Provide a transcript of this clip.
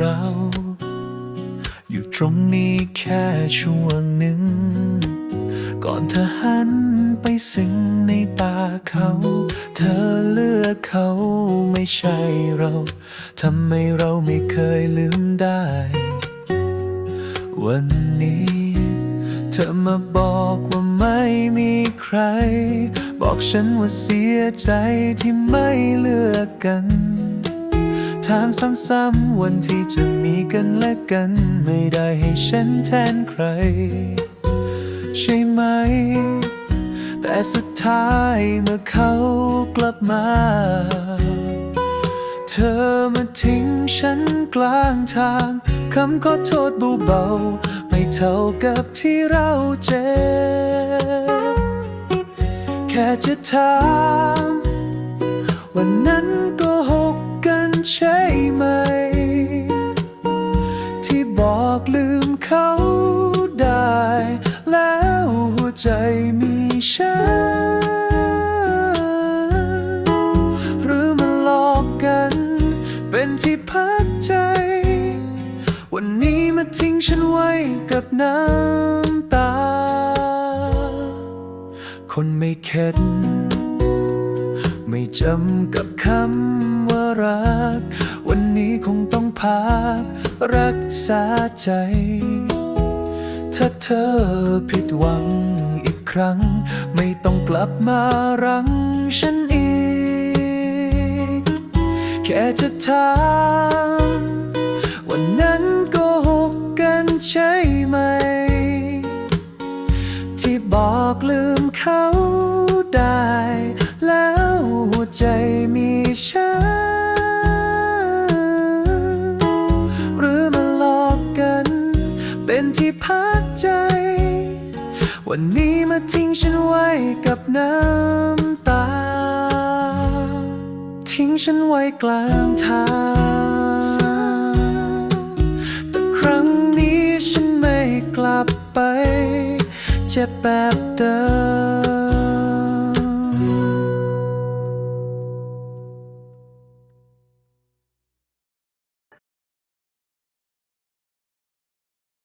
เรา อยู่ตรงนี้แค่ช่วงหนึ่ง ก่อนเธอหันไปซึ้งในตาเขา เธอเลือกเขาไม่ใช่เราทำไมเราไม่เคยลืมได้ วันนี้ เธอมาบอกว่าไม่มีใคร บอกฉันว่าเสียใจที่ไม่เลือกกัน ถามซ้ำๆวันที่จะมีกันและกัน ไม่ได้ให้ฉันแทนใคร ใช่ไหม แต่สุดท้ายเมื่อเขากลับมา เธอมาทิ้งฉันกลางทางคำขอโทษเบาๆไม่เท่ากับที่เราเจ็บ แค่จะถามวันนั้นก็ห ใช่ไหม ที่บอกลืมเขาได้ แล้วหัวใจมีฉัน หรือมาหลอกกัน เป็นที่พักใจ วันนี้มาทิ้งฉันไว้กับน้ำตา คนไม่เข็ดไม่จำกับคำ รัก วันนี้คงต้องพัก รักษาใจ ถ้าเธอผิดหวังอีกครั้ง ไม่ต้องกลับมารังฉันอีก แค่จะถามวันนั้นโก็หกกันใช่ไหม ที่บอกลืมเขาได้แล้วหัวใจมีฉัน ที่พักใจ วันนี้มาทิ้งฉันไว้กับน้ำตา ทิ้งฉันไว้กลางทาง แต่ครั้งนี้ฉันไม่กลับไป เจ็บแบบเดิม